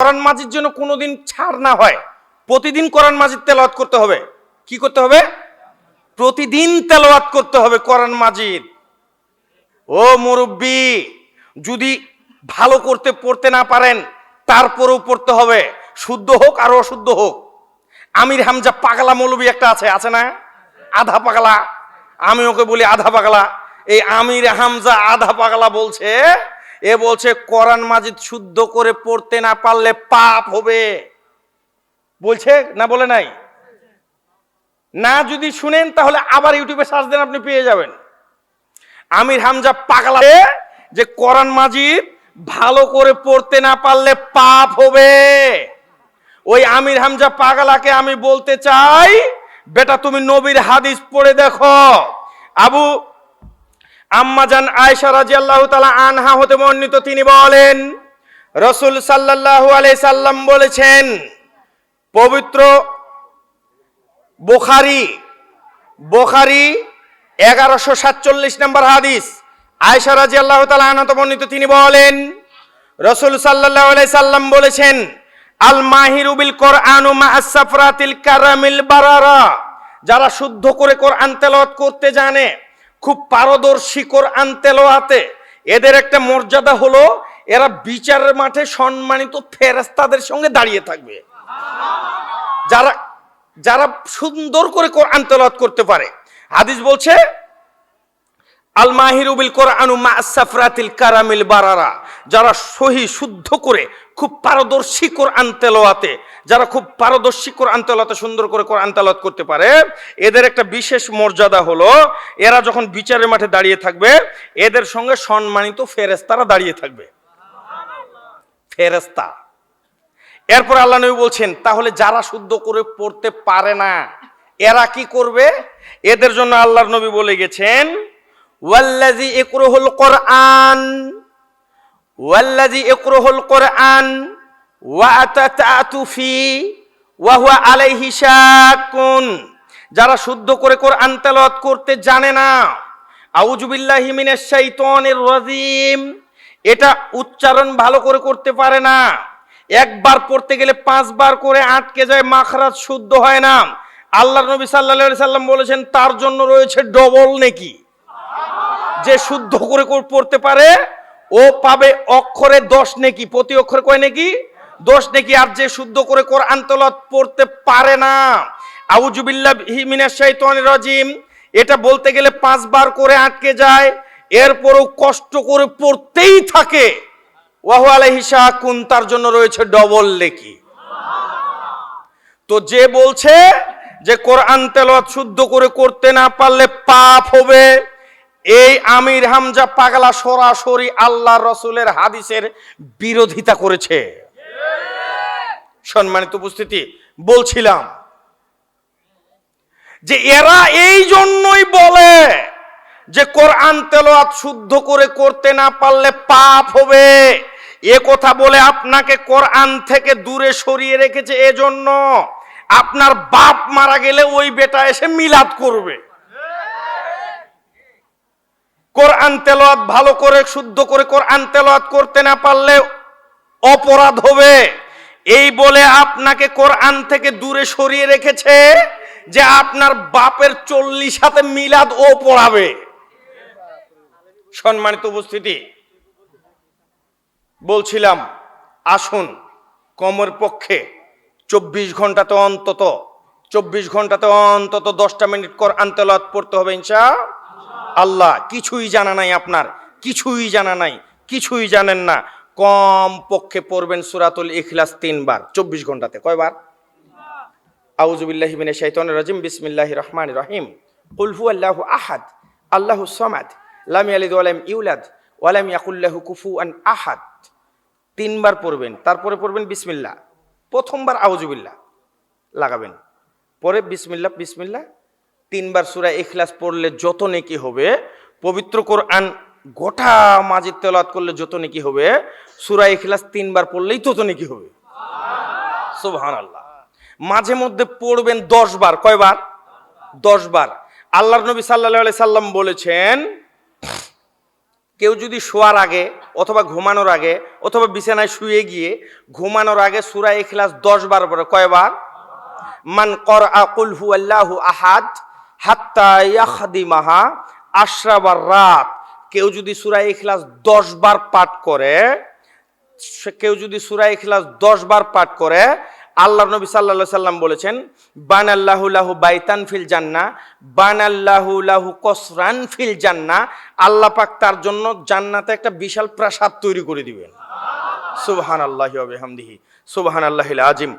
কোরআন মাজির জন্য কোনোদিন ছাড় না হয়। প্রতিদিন কোরআন মাজিদ তেলাওয়াত করতে হবে। কি করতে হবে? প্রতিদিন তেলাওয়াত করতে হবে কোরআন মাজিদ। ও মুরব্বী, যদি ভালো করতে পড়তে না পারেন, তারপরেও পড়তে হবে। শুদ্ধ হোক আর অশুদ্ধ হোক। আমির হামজা পাগলা মৌলবী একটা আছে আছে না? আধা পাগলা। আমি ওকে বলি আধা পাগলা। এই আমির হামজা আধা পাগলা বলছে এ বলছে, কোরআন মাজিদ শুদ্ধ করে পড়তে না পারলে পাপ হবে। বলছে না বলে নাই? না যদি শুনেন, তাহলে আবার ইউটিউবে সার্চ দেন, আপনি পেয়ে যাবেন। আমির হামজা পাগলা যে কোরআন মাজিদ ভালো করে পড়তে না পারলে পাপ হবে। ওই আমির হামজা পাগলাকে আমি বলতে চাই, বেটা তুমি নবীর হাদিস পড়ে দেখো। আবু আম্মাজান আয়েশা রাদিয়াল্লাহু তালা আনহা হতে বর্ণিত, তিনি বলেন, রসুল সাল্লাল্লাহু আলাই সাল্লাম বলেছেন, পবিত্র বোখারি বোখারি এগারোশো সাতচল্লিশ নম্বর হাদিস আয়সা রাজি আল্লাহ তালা আনত বর্ণিত, তিনি বলেন, রসুল সাল্লাহ আলাই সাল্লাম বলেছেন আল মাহিরুবিল কোরআনু মাসাফরাতিল কারামিল বারারা যারা শুদ্ধ করে কোরআন তেলাওয়াত করতে জানে খুব পারদর্শী কোরআন তেলোয়াতে এদের একটা মর্যাদা হলো, এরা বিচারের মাঠে সম্মানিত ফেরেস্তাদের সঙ্গে দাঁড়িয়ে থাকবে। যারা যারা সুন্দর করে কোরআন তেলাওয়াত করতে পারে। হাদিস বলছে আল মাহিরুবিল কোরআনু মা সাফরাতিল কারামিল বারারা। যারা সহি, শুদ্ধ করে, খুব পারদর্শী কোরআন তেলাওয়াতে, যারা খুব পারদর্শী কোরআন তেলাওয়াতে, সুন্দর করে কোরআন তেলাওয়াত করতে পারে, এদের একটা বিশেষ মর্যাদা হলো, এরা যখন বিচারের মাঠে দাঁড়িয়ে থাকবে, এদের সঙ্গে সম্মানিত ফেরেস্তারা দাঁড়িয়ে থাকবে। ফেরেস্তা এরপর আল্লাহ নবী বলছেন, তাহলে যারা শুদ্ধ করে পড়তে পারে না, এরা কি করবে? এদের জন্য আল্লাহর নবী বলে গেছেন ওয়াল্লাজি ইকরুহুল কোরআন ওয়াল্লাজি ইকরুহুল কোরআন, ওয়া আতাতাতু ফি, ওয়া হুয়া আলাইহি শাকুন। যারা শুদ্ধ করে কোরআন তেলাওয়াত করতে জানে না, আউযু বিল্লাহি মিনাশ শাইতানির রাজিম, এটা উচ্চারণ ভালো করে করতে পারে না। একবার পড়তে গেলে পাঁচবার করে আটকে যায়, মাখরাজ শুদ্ধ হয় না। আল্লাহ নবী সাল্লাল্লাহু সাল্লাম বলেছেন, তার জন্য রয়েছে ডবল নেকি। যে শুদ্ধ করে পড়তে পারে, ও পাবে অক্ষরে দশ নেকি। প্রতি অক্ষরে কয় নেকি? দশ নেকি। আর যে শুদ্ধ করে কোরআন তেলাওয়াত পড়তে পারে না আউজুবিল্লাহি মিনাশ শাইতানির রাজিম, এটা বলতে গেলে পাঁচবার করে আটকে যায়, এরপরও কষ্ট করে পড়তেই থাকে। ওয়াহু আলাইহি শাকুন, তার জন্য রয়েছে ডবল নেকি। তো যে বলছে যে কোরআন তেলাওয়াত শুদ্ধ করে করতে না পারলে পাপ হবে। এই আমির হামজা পাগলা সরাসরি আল্লাহ রসুলের হাদিসের বিরোধিতা করেছে। সম্মানিত উপস্থিতি, বলছিলাম যে এরা এই জন্যই বলে যে কোরআন তেলাওয়াত শুদ্ধ করে করতে না পারলে পাপ হবে। এ কথা বলে আপনাকে কোরআন থেকে দূরে সরিয়ে রেখেছে এজন্য আপনার বাপ মারা গেলে ওই বেটা এসে মিলাদ করবে। কোরআন তেলাওয়াত ভালো করে, শুদ্ধ করে কোরআন তেলাওয়াত করতে না পারলে অপরাধ হবে। এই বলে আপনাকে কোরআন থেকে দূরে সরিয়ে রেখেছে যে আপনার বাপের চল্লিশ হাতে মিলাদ ও পড়াবে। সম্মানিত উপস্থিতি, বলছিলাম, আসুন কমর পক্ষে চব্বিশ ঘন্টাতে অন্তত, চব্বিশ ঘন্টাতে অন্তত দশটা মিনিট কোরআন তেলাওয়াত পড়তে হবে ইনশা আল্লাহ কিছুই জানা নাই আপনার, কিছুই জানা নাই, কিছুই জানেন না। কম পক্ষে পড়বেন সুরাতুল ইখলাস তিনবার, চব্বিশ ঘন্টাতে, কয়বার? আউজুবিল্লাহি মিনাশ শাইতানির রাজিম, বিসমিল্লাহির রহমানির রহিম। কুল হুয়াল্লাহু আহাদ, আল্লাহু সামাদ, লাম ইয়ালিদ ওয়া লাম ইউলাদ, ওয়া লাম ইয়াকুল লাহু কুফুয়ান আহাদ। তিনবার পড়বেন, তারপরে পড়বেন বিসমিল্লাহ। প্রথমবার আউজুবিল্লাহ লাগাবেন। পরে বিসমিল্লাহ বিসমিল্লাহ তিনবার সূরা ইখলাস পড়লে যত নেকি হবে, পবিত্র কোরআন গোটা মাজিদ তেলাওয়াত করলে যত নেকি হবে, সুরা ইখলাস তিনবার পড়লেই তত নেকি হবে। সুবহানাল্লাহ। মাঝে মধ্যে পড়বেন দশ বার কয়বার? দশ বার আল্লাহর নবী সাল্লাহ সাল্লাম বলেছেন, কেউ যদি শোয়ার আগে অথবা ঘুমানোর আগে অথবা বিছানায় শুয়ে গিয়ে ঘুমানোর আগে সুরা ইখলাস দশ বার পরে কয়বার? মান কর আকুল হু আল্লাহু আহাদ হাত্তা ইয়াখদিমাহা আশরাবার রাত। কেউ যদি সুরা ইখলাস দশ বার পাঠ করে কেউ যদি সুরা ইখলাস দশ বার পাঠ করে আল্লাহ নবী সাল্লা সাল্লাম বলেছেন বান আল্লাহু লাহু বাইতান ফিল জান্না বান আল্লাহু লাহু কসরান ফিল জান্না আল্লাহ পাক তার জন্য জান্নাতে একটা বিশাল প্রাসাদ তৈরি করে দিবেন। সুবহান আল্লাহি ওয়া বিহামদিহি। সুবহান আল্লাহিল আজিম